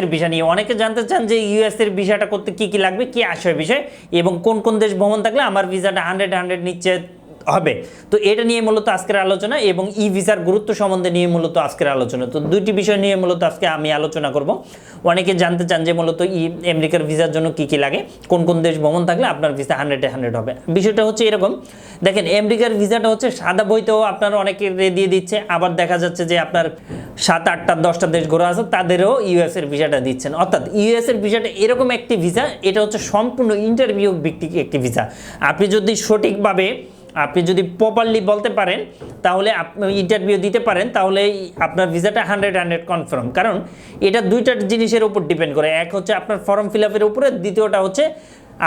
এর ভিসা নিয়ে। অনেকে জানতে চান যে ইউএস এর ভিসাটা করতে কি কি লাগবে, কি আসার বিষয়, এবং কোন কোন দেশ ভ্রমণ থাকলে আমার ভিসাটা হান্ড্রেড হান্ড্রেড নিচ্ছে। হবে। তো এটা নিয়ে মূলত আজকের আলোচনা এবং ই ভিসার গুরুত্ব সম্বন্ধে নিয়ে মূলত আজকের আলোচনা। তো দুইটি বিষয় নিয়ে মূলত আজকে আমি আলোচনা করব। অনেকে জানতে চান যে মূলত ই আমেরিকার ভিসার জন্য কি কি লাগে, কোন কোন দেশ ভ্রমণ থাকলে আপনার ভিসা হান্ড্রেডে হান্ড্রেড হবে। বিষয়টা হচ্ছে এরকম, দেখেন আমেরিকার ভিসাটা হচ্ছে সাদা বইতেও আপনার অনেকে দিয়ে দিচ্ছে, আবার দেখা যাচ্ছে যে আপনার সাত আটটা, দশটা দেশ ঘোরা আছে, তাদেরও ইউএস এর ভিসাটা দিচ্ছেন। অর্থাৎ ইউএস এর ভিসাটা এরকম একটি ভিসা, এটা হচ্ছে সম্পূর্ণ ইন্টারভিউ ভিত্তিক একটি ভিসা। আপনি যদি সঠিকভাবে আপনি যদি প্রপারলি বলতে পারেন, তাহলে ইন্টারভিউ দিতে পারেন, তাহলে আপনার ভিসাটা হান্ড্রেড হান্ড্রেড কনফার্ম কারণ এটা দুইটা জিনিসের উপর ডিপেন্ড করে। এক হচ্ছে আপনার ফর্ম ফিল আপের উপরে, দ্বিতীয়টা হচ্ছে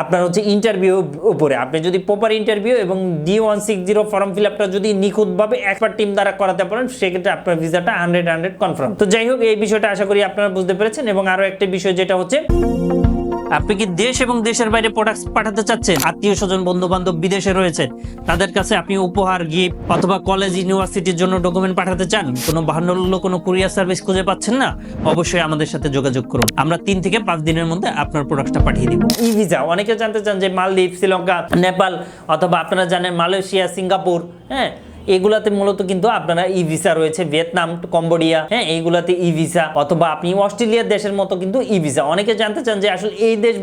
আপনার হচ্ছে ইন্টারভিউ উপরে। আপনি যদি প্রপার ইন্টারভিউ এবং D one six zero form fill আপটা যদি নিখুঁতভাবে একবার টিম দ্বারা করাতে পারেন, সেক্ষেত্রে আপনার ভিসাটা হান্ড্রেড হান্ড্রেড কনফার্ম তো যাই হোক, এই বিষয়টা আশা করি আপনারা বুঝতে পেরেছেন। এবং আরও একটা বিষয় যেটা হচ্ছে আপনি কি দেশ এবং দেশের বাইরে প্রোডাক্ট পাঠাতে চাচ্ছেন? আত্মীয় স্বজন বন্ধু বান্ধব বিদেশে রয়েছে। তাদের কাছে আপনি উপহার গিফট অথবা কলেজ ইউনিভার্সিটির জন্য ডকুমেন্ট পাঠাতে চান? কোনো বাহান্ন কোনো কুরিয়ার সার্ভিস খুঁজে পাচ্ছেন না? অবশ্যই আমাদের সাথে যোগাযোগ করুন। আমরা তিন থেকে পাঁচ দিনের মধ্যে আপনার প্রোডাক্টটা পাঠিয়ে দিব। ই ভিসা অনেকে জানতে চান যে মালদ্বীপ, শ্রীলঙ্কা, নেপাল অথবা আপনারা জানেন মালয়েশিয়া, সিঙ্গাপুর হ্যাঁ? এগুলাতে মূলত কিন্তু আপনারা ই ভিসা রয়েছে, ভিয়েতনাম, কম্বোডিয়া হ্যাঁ এইগুলাতে ই ভিসা অথবা আপনি অস্ট্রেলিয়ার দেশের মতো কিন্তু ই ভিসা। অনেকে জানতে চান যে আসলে এই দেশ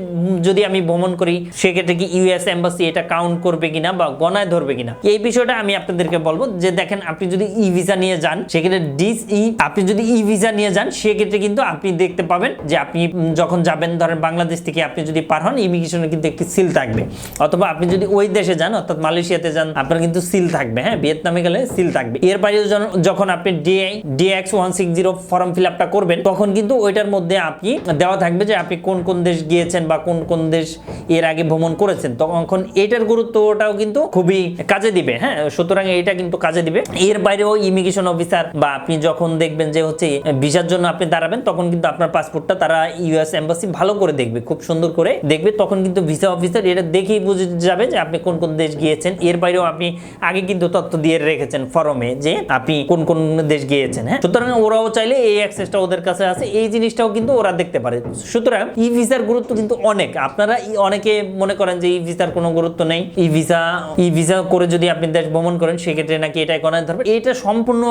যদি আমি ভ্রমণ করি, সেক্ষেত্রে কি ইউএস এম্বাসি এটা কাউন্ট করবে কিনা বা গণায় ধরবে কিনা? এই বিষয়টা আমি আপনাদেরকে বলব যে দেখেন, আপনি যদি ই ভিসা নিয়ে যান, সেক্ষেত্রে ডিস ই, আপনি যদি ই ভিসা নিয়ে যান, সেক্ষেত্রে কিন্তু আপনি দেখতে পাবেন যে আপনি যখন যাবেন, ধরেন বাংলাদেশ থেকে আপনি যদি পার হন, ইমিগ্রেশনে কিন্তু একটি সিল থাকবে। অথবা আপনি যদি ওই দেশে যান, অর্থাৎ মালয়েশিয়াতে যান, আপনার কিন্তু সিল থাকবে হ্যাঁ ভিয়েতনামে গেলে সিল থাকবে। এর বাইরে যখন আপনি DI DX one six zero form fill আপটা করবেন, তখন কিন্তু ওইটার মধ্যে আপনি দেওয়া থাকবে যে আপনি কোন কোন দেশ গিয়েছেন বা কোন কোন দেশ এর আগে ভ্রমণ করেছেন। তখন এটার গুরুত্বটাও কিন্তু খুবই কাজে দিবে হ্যাঁ? সুতরাং এটা কিন্তু কাজে দিবে। এর বাইরেও ইমিগ্রেশন অফিসার বা আপনি যখন দেখবেন যে হচ্ছে ভিসার জন্য আপনি দাঁড়াবেন, তখন কিন্তু আপনার পাসপোর্টটা তারা ইউএস এম্বাসি ভালো করে দেখবে, খুব সুন্দর করে দেখবে। তখন কিন্তু ভিসা অফিসার এটা দেখেই বুঝে যাবে যে আপনি কোন কোন দেশ গিয়েছেন। এর বাইরেও আপনি আগে কিন্তু তথ্য দিয়ে রেখেছেন ফরমে যে আপনি কোন কোন দেশ গিয়েছেন হ্যাঁ? সুতরাং ওরাও চাইলে এই অ্যাক্সেসটা ওদের কাছে আছে, এই জিনিসটাও কিন্তু ওরা দেখতে পারে। সুতরাং ই ভিসার গুরুত্ব কিন্তু অনেক। আপনারা অনেকে মনে করেন যে ই ভিসার কোনো গুরুত্ব নেই। ই ভিসা ই ভিসা করে যদি আপনি দেশ ভ্রমণ করেন, সেক্ষেত্রে নাকি এটাই গণায় ধরবে। এটা সম্পূর্ণ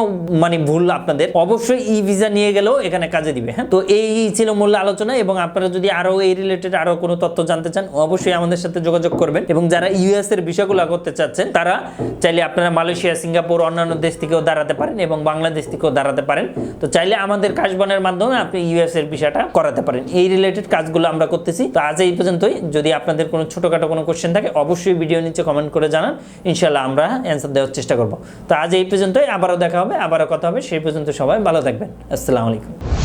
মানে ভুল আপনাদের। অবশ্যই ই ভিসা নিয়ে গেলেও এখানে কাজে দিবে হ্যাঁ? তো এই ছিল মূল আলোচনা এবং আপনারা যদি আরও এই রিলেটেড আরও কোনো তথ্য জানতে চান, অবশ্যই আমাদের সাথে যোগাযোগ করবেন। এবং যারা ইউএস এর বিষয়গুলো করতে চাচ্ছেন, তারা চাইলে আপনারা মালয়েশিয়া সিঙ্গাপুর অন্যান্য দেশ থেকেও দাঁড়াতে পারেন এবং বাংলাদেশ থেকেও দাঁড়াতে পারেন। তো চাইলে আমাদের কাশবনের মাধ্যমে আপনি ইউএস এর বিষয়টা করাতে পারেন। এই রিলেটেড কাজগুলো আমরা করতেছি। তো আজ এই পর্যন্তই। যদি আপনাদের কোনো ছোটখাটো কোনো কোশ্চেন থাকে, অবশ্যই ভিডিও নিচে কমেন্ট করে জানান। ইনশাল্লাহ আমরা অ্যান্সার দেওয়ার চেষ্টা করব। তো আজ এই পর্যন্তই। আবারও দেখা হবে, আবারও কথা হবে। সেই পর্যন্ত সবাই ভালো থাকবেন। আসসালামু আলাইকুম।